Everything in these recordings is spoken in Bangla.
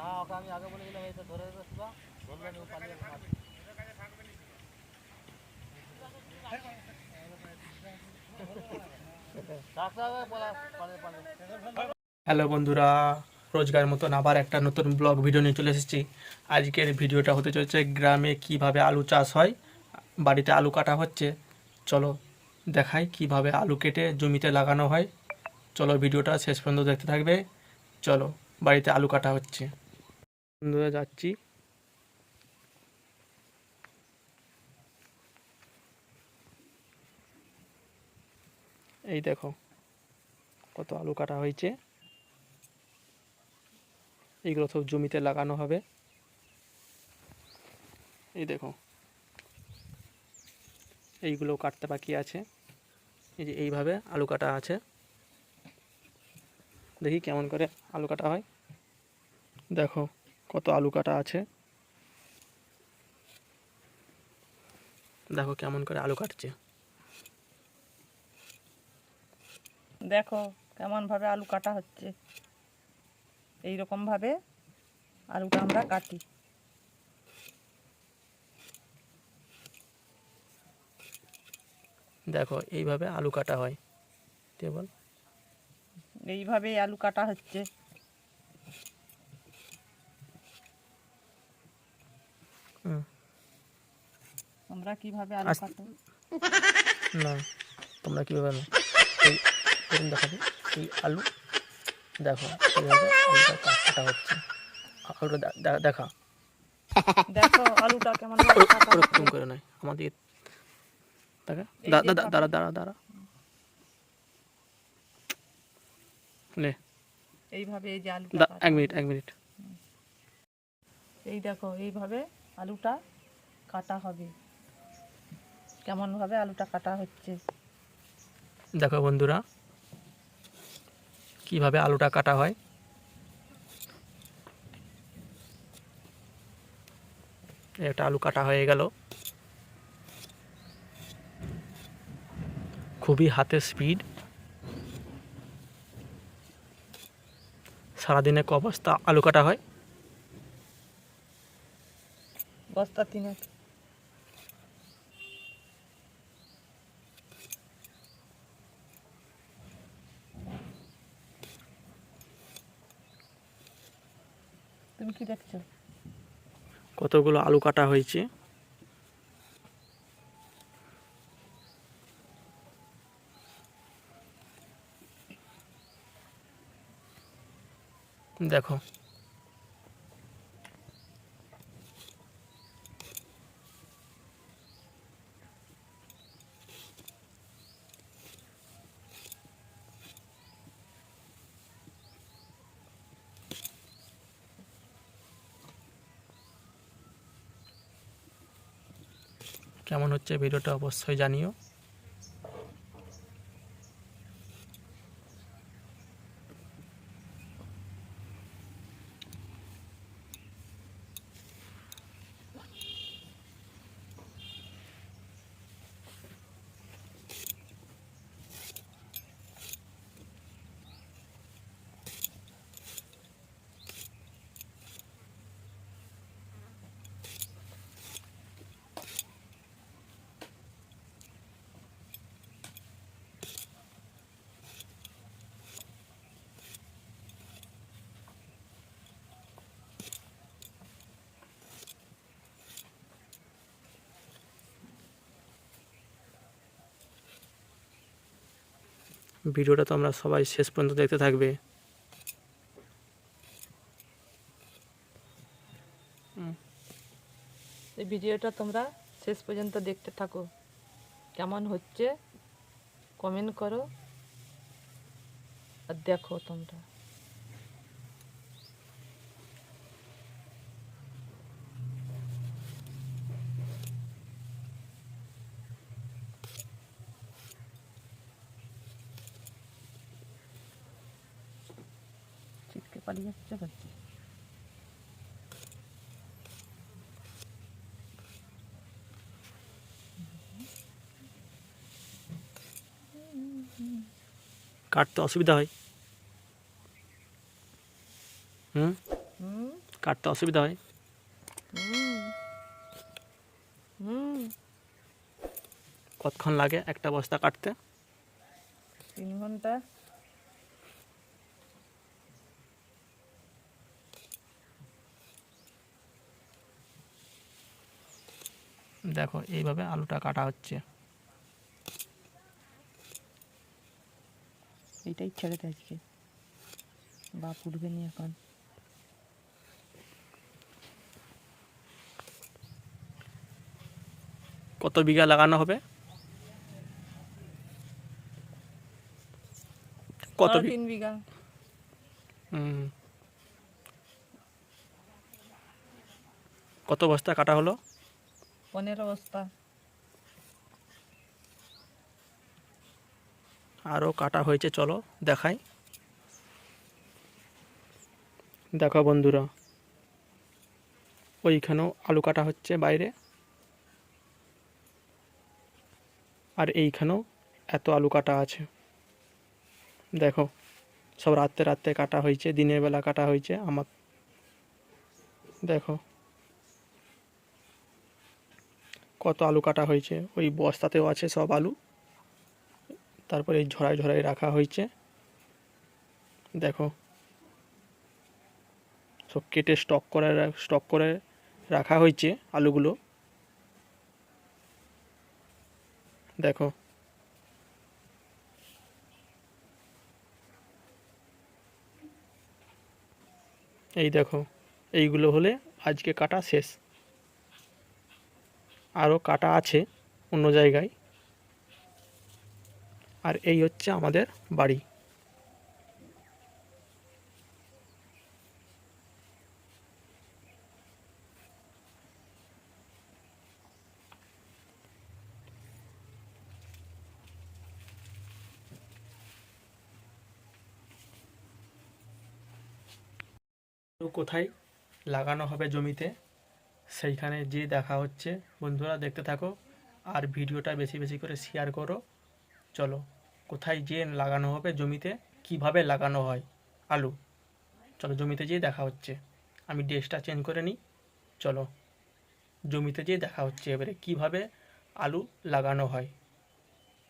না, ওকে আমি আগে ধরে হ্যালো বন্ধুরা, রোজগার মতন আবার একটা নতুন ব্লগ ভিডিও নিয়ে চলে এসেছি। আজকের ভিডিওটা হতে চলেছে, গ্রামে কীভাবে আলু চাষ হয়, বাড়িতে আলু কাটা হচ্ছে। চলো দেখাই কীভাবে আলু কেটে জমিতে লাগানো হয়। চলো ভিডিওটা শেষ পর্যন্ত দেখতে থাকবে। চলো, বাড়িতে আলু কাটা হচ্ছে। বন্ধুরা যাচ্ছি। এই দেখো কত আলু কাটা হয়েছে। এইগুলো সব জমিতে লাগানো হবে। এই দেখো। এইগুলো কাটতে বাকি আছে। এই যে এইভাবে আলু কাটা আছে। দেখি কেমন করে আলু কাটা হয়। দেখো। কত আলু কাটা আছে? দেখো কেমন করে আলু কাটছে। দেখো কেমন ভাবে আলু কাটা হচ্ছে। এই রকম ভাবে আলুটা আমরা কাটি। দেখো এইভাবে আলু কাটা হয়। কেবল এইভাবেই আলু কাটা হচ্ছে হুম। আমরা কীভাবে আলু না তোমরা কীভাবে না এই এরকম দেখাবে। এই আলু দেখো এইভাবে আলুটা কাটা হচ্ছে। আলুটা দেখা। দেখো আলুটা কেমন ওরকম করে নয় আমাদের দেখা দা- দা- দা- দাঁড়া দাঁড়া দাঁড়া। নে। এইভাবে এই যে আলুটা দা- এক মিনিট এক মিনিট। এই দেখো এইভাবে আলুটা কাটা হবে। কেমন ভাবে আলুটা কাটা হচ্ছে? দেখো বন্ধুরা কীভাবে আলুটা কাটা হয়। একটা আলু কাটা হয়ে গেল। খুবই হাতে স্পিড। সারাদিনে ক বস্তা আলু কাটা হয়? বস্তা তিনেক। তুমি কি দেখছ? কতগুলো আলু কাটা হয়েছে? দেখো। কেমন হচ্ছে ভিডিওটা অবশ্যই জানিও। ভিডিওটা তো আমরা সবাই শেষ পর্যন্ত দেখতে থাকবে। এই ভিডিওটা তোমরা শেষ পর্যন্ত দেখতে থাকো। কেমন হচ্ছে কমেন্ট করো। আর দেখো তোমরা। পালিয়ে যাচ্ছে তো। কাটতে অসুবিধা হয়। হুম? হুম? কাটতে অসুবিধা হয়। হুম। হুম। কতক্ষণ লাগে একটা বস্তা কাটতে? তিন ঘণ্টা। দেখো এইভাবে আলুটা কাটা হচ্ছে। এইটাই ছেড়ে দে আজকে। বাপ উঠবে নি এখন। কত বিঘা লাগানো হবে? কত বি- তিন বিঘা। হুম। কত বস্তা কাটা হলো? পনেরো বস্তা আরও কাটা হয়েছে, চলো দেখাই। দেখো বন্ধুরা, ওইখানেও আলু কাটা হচ্ছে বাইরে। আর এইখানেও এত আলু কাটা আছে। দেখো, সব রাত্রে রাত্রে কাটা হয়েছে, দিনের বেলা কাটা হয়েছে আমার। দেখো কত আলু কাটা হয়েছে, ওই বস্তাতেও আছে সব আলু। তারপরে এই ঝরাই ঝরাই রাখা হয়েছে। দেখো। সব কেটে স্টক করে স্টক করে রাখা হয়েছে আলুগুলো। দেখো। এই দেখো, এইগুলো হলে আজকে কাটা শেষ। আরও কাটা আছে অন্য জায়গায়। আর এই হচ্ছে আমাদের বাড়ি। কোথায় লাগানো হবে জমিতে? সেইখানে যে দেখা হচ্ছে। বন্ধুরা, দেখতে থাকো আর ভিডিওটা বেশি বেশি করে শেয়ার করো। চলো, কোথায় যে লাগানো হবে জমিতে? কীভাবে লাগানো হয়? আলু। চলো, জমিতে যেয়ে দেখা হচ্ছে। আমি ড্রেসটা চেঞ্জ করে নিই। চলো, জমিতে যেয়ে দেখা হচ্ছে এবারে কীভাবে আলু লাগানো হয়।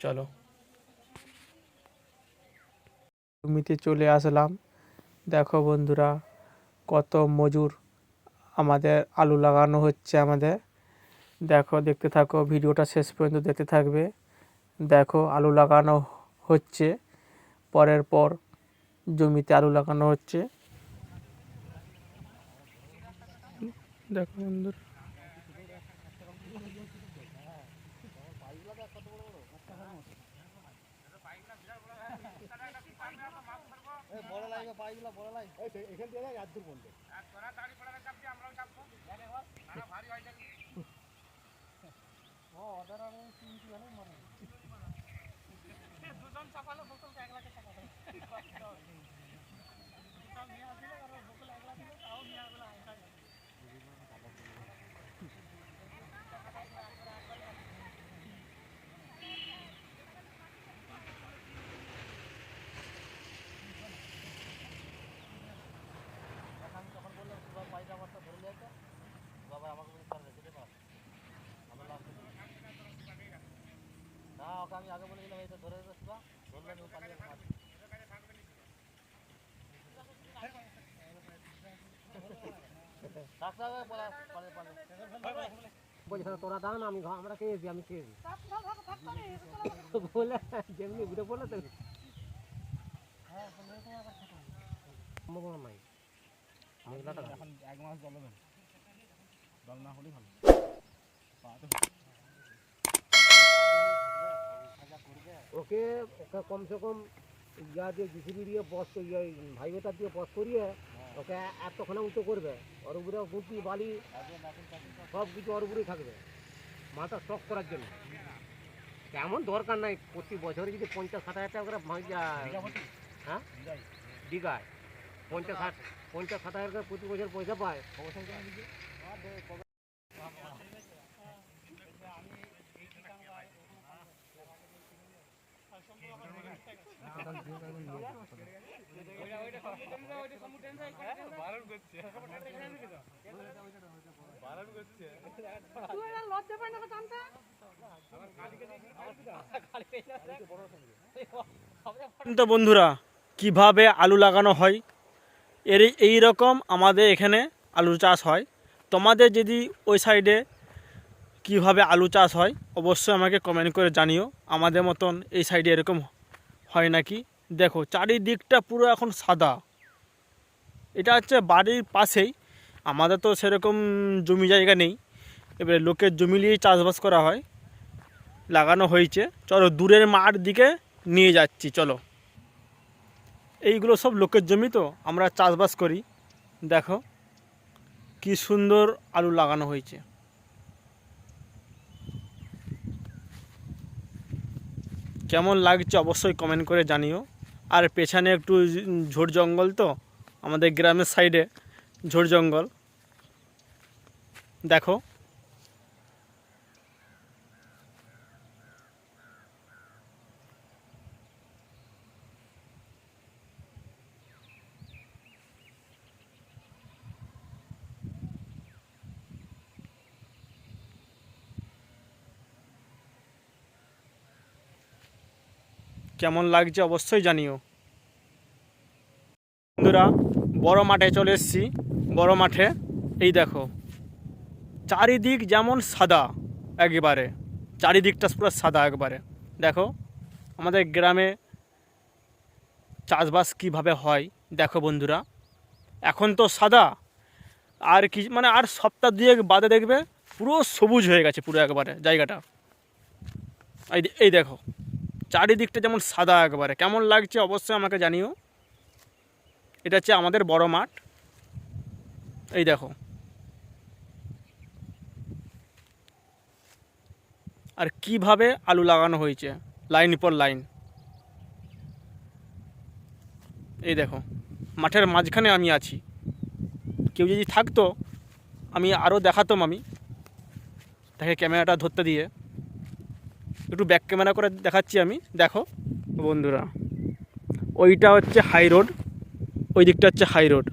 চলো। জমিতে চলে আসলাম। দেখো বন্ধুরা, কত মজুর। আমাদের আলু লাগানো হচ্ছে আমাদের। দেখো, দেখতে থাকো, ভিডিওটা শেষ পর্যন্ত দেখতে থাকবে। দেখো, আলু লাগানো হচ্ছে। পরের পর জমিতে আলু লাগানো হচ্ছে। দেখো বন্ধুরা। বড় লাগবে পাইগুলো বড় লাগে এখান থেকে আর দূর বলতে পাইটা মাছটা ধরে নিয়ে তো বাবা আমাকে বলে তার রেখে দেবা আমার লাভ না ওকে আমি আগে বলে দিলাম এইটা ধরে রেখে ধরলে আমি পালিয়ে তোরা দাও না আমি আমরা খেয়েছি আমি খেয়েছি বলে যেমনি ঘুরে বলে তো সম্ভাবনা নাই এখন এক মাস জল জল না হলেই ভালো। ওকে ওকে কমসে কম ইয়া দিয়ে জিসিবি দিয়ে বস ইয়ে ভাইবেটার দিয়ে বস করিয়ে ওকে এতখানে উঁচু করবে। ওর উপরে গুটি বালি সব কিছু ওর উপরেই থাকবে। মাথা স্টক করার জন্য। তেমন দরকার নাই। প্রতি বছরে যদি পঞ্চাশ ষাট হাজার টাকা করে হ্যাঁ? দীঘায় পঞ্চাশ ষাট পঞ্চাশ ষাট হাজার করে প্রতি বছর পয়সা পায়। তো বন্ধুরা, কীভাবে আলু লাগানো হয়? এর এই রকম আমাদের এখানে আলু চাষ হয়। তোমাদের যদি ওই সাইডে কীভাবে আলু চাষ হয়, অবশ্যই আমাকে কমেন্ট করে জানিও। আমাদের মতন এই সাইডে এরকম হয় নাকি? দেখো, চারিদিকটা পুরো এখন সাদা। এটা হচ্ছে বাড়ির পাশেই। আমাদের তো সেরকম জমি জায়গা নেই। এবারে লোকের জমি নিয়েই চাষবাস করা হয়। লাগানো হয়েছে। চলো, দূরের মাঠ দিকে নিয়ে যাচ্ছি, চলো। এইগুলো সব লোকের জমি তো, আমরা চাষবাস করি। দেখো, কি সুন্দর আলু লাগানো হয়েছে। কেমন লাগছে অবশ্যই কমেন্ট করে জানিও। আর পেছনে একটু ঝোড় জঙ্গল তো, আমাদের গ্রামের সাইডে ঝোড় জঙ্গল। দেখো। কেমন লাগছে অবশ্যই জানিও। বন্ধুরা, বড় মাঠে চলে এসেছি। বড় মাঠে, এই দেখো। চারিদিক যেমন সাদা একেবারে। চারিদিকটা পুরো সাদা একবারে। দেখো, আমাদের গ্রামে চাষবাস কীভাবে হয়, দেখো বন্ধুরা। এখন তো সাদা। আর কি মানে আর সপ্তাহ দুয়েক বাদে দেখবে পুরো সবুজ হয়ে গেছে পুরো একবারে জায়গাটা। এই দেখো। চারিদিকটা যেমন সাদা একবারে। কেমন লাগছে অবশ্যই আমাকে জানিও। এটা হচ্ছে আমাদের বড় মাঠ। এই দেখো। আর কীভাবে আলু লাগানো হয়েছে, লাইন পর লাইন। এই দেখো, মাঠের মাঝখানে আমি আছি। কেউ যদি থাকতো, আমি আরও দেখাতাম আমি। তাকে ক্যামেরাটা ধরতে দিয়ে। একটু ব্যাক ক্যামেরা করে দেখাচ্ছি আমি। দেখো, বন্ধুরা, ওইটা হচ্ছে হাই রোড ওই দিকটা হচ্ছে হাই রোড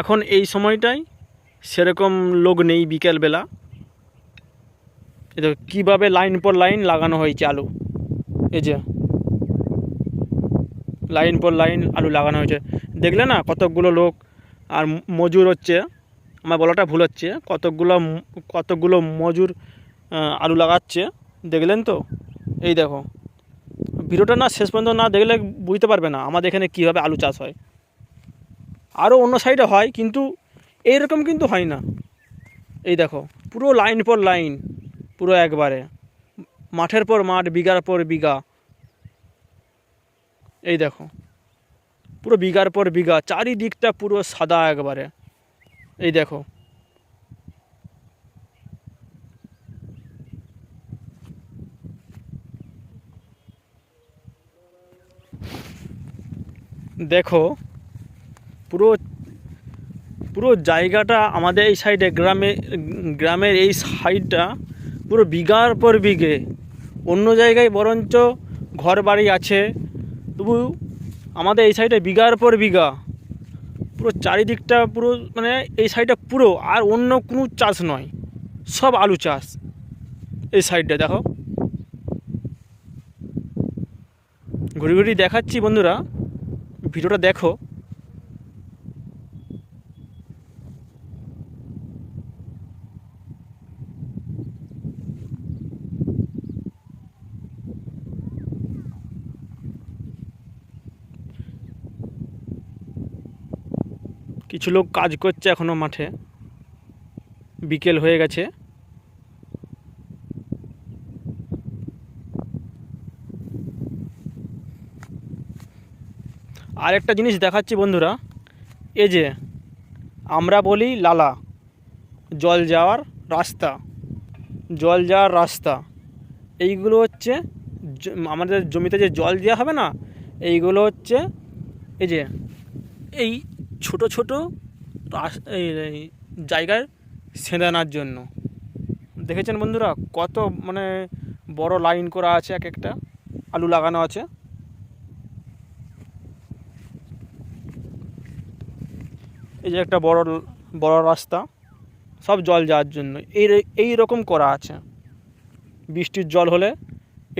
এখন এই সময়টাই সেরকম লোক নেই বিকেলবেলা। দেখো কীভাবে লাইন পর লাইন লাগানো হয়েছে আলু? এই যে লাইন পর লাইন আলু লাগানো হয়েছে। দেখলে না কতকগুলো লোক আর মজুর হচ্ছে। আমার বলাটা ভুল হচ্ছে। কতকগুলো কতকগুলো মজুর আলু লাগাচ্ছে। দেখলেন তো? এই দেখো। ভিডিওটা না শেষ পর্যন্ত না দেখলে বুঝতে পারবে না আমাদের এখানে কীভাবে আলু চাষ হয়। আরও অন্য সাইডে হয়, কিন্তু এইরকম কিন্তু হয় না। এই দেখো, পুরো লাইন পর লাইন পুরো একবারে। মাঠের পর মাঠ, বিঘার পর বিঘা। এই দেখো, পুরো বিঘার পর বিঘা, চারিদিকটা পুরো সাদা একবারে। এই দেখো। দেখো, পুরো পুরো জায়গাটা আমাদের এই সাইডে, গ্রামে, গ্রামের এই সাইডটা পুরো বিঘার পর বিঘে। অন্য জায়গায় বরঞ্চ ঘর বাড়ি আছে, তবু আমাদের এই সাইডে বিঘার পর বিঘা। পুরো চারিদিকটা পুরো মানে এই সাইডটা পুরো, আর অন্য কোনো চাষ নয়। সব আলু চাষ। এই সাইডটা দেখো। ঘুরি ঘুরি দেখাচ্ছি বন্ধুরা। ভিডিওটা দেখো। কিছু লোক কাজ করছে এখনও মাঠে। বিকেল হয়ে গেছে। আর একটা জিনিস দেখাচ্ছি বন্ধুরা এই যে আমরা বলি লালা, জল যাওয়ার রাস্তা, জল যাওয়ার রাস্তা। এইগুলো হচ্ছে আমাদের জমিতে যে জল দেওয়া হবে না, এইগুলো হচ্ছে এই যে, এই ছোট ছোট জায়গায় সেঁদানোর জন্য। দেখেছেন বন্ধুরা কত মানে বড় লাইন করা আছে এক একটা? আলু লাগানো আছে। এই যে একটা বড় বড় রাস্তা, সব জল যাওয়ার জন্য। এই এই রকম করা আছে। বৃষ্টির জল হলে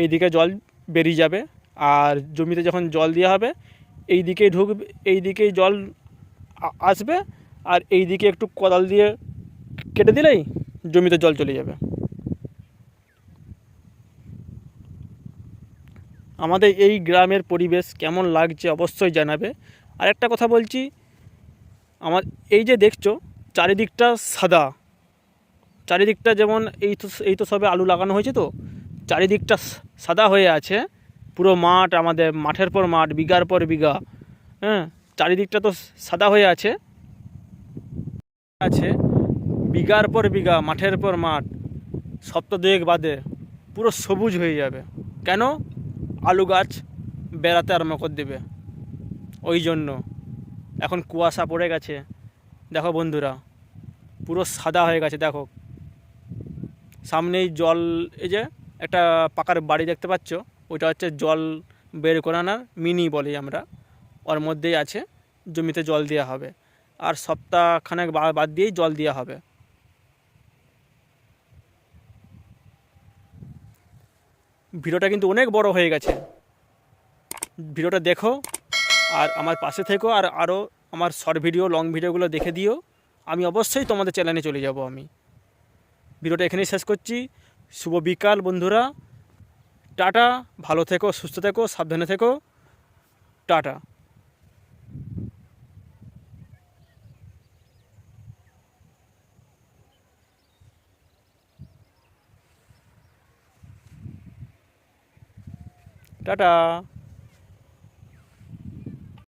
এই দিকে জল বেরিয়ে যাবে, আর জমিতে যখন জল দেওয়া হবে এই দিকেই ঢুকবে এই দিকেই জল আসবে আর এই দিকে একটু কোদাল দিয়ে কেটে দিলেই জমিতে জল চলে যাবে। আমাদের এই গ্রামের পরিবেশ কেমন লাগছে অবশ্যই জানাবে। আর একটা কথা বলছি, আমার এই যে দেখছ, চারিদিকটা সাদা। চারিদিকটা যেমন এই তো এই তো সবে আলু লাগানো হয়েছে তো, চারিদিকটা সাদা হয়ে আছে। পুরো মাঠ আমাদের, মাঠের পর মাঠ, বিঘার পর বিঘা হ্যাঁ? চারিদিকটা তো সাদা হয়ে আছে। আছে, বিঘার পর বিঘা, মাঠের পর মাঠ সপ্তাহ বাদে, পুরো সবুজ হয়ে যাবে। কেন? আলু গাছ বেড়াতে আরম্ভ করে দেবে। ওই জন্য। এখন কুয়াশা পড়ে গেছে। দেখো বন্ধুরা, পুরো সাদা হয়ে গেছে, দেখো। সামনেই জল, এই যে একটা পাকার বাড়ি দেখতে পাচ্ছ, ওইটা হচ্ছে জল বের করে আনার মিনি বলি আমরা। ওর মধ্যেই আছে, জমিতে জল দেওয়া হবে। আর সপ্তাহখানেক বাদ দিয়েই জল দেওয়া হবে। ভিডিওটা কিন্তু অনেক বড় হয়ে গেছে। ভিডিওটা দেখো, আর আমার পাশে থেকো, আর আরও আমার শর্ট ভিডিও, লং ভিডিওগুলো দেখে দিও। আমি অবশ্যই তোমাদের চ্যানেলে চলে যাব আমি। ভিডিওটা এখানেই শেষ করছি। শুভ বিকাল বন্ধুরা। টাটা, ভালো থেকো, সুস্থ থেকো, সাবধানে থেকো। টাটা। টাটা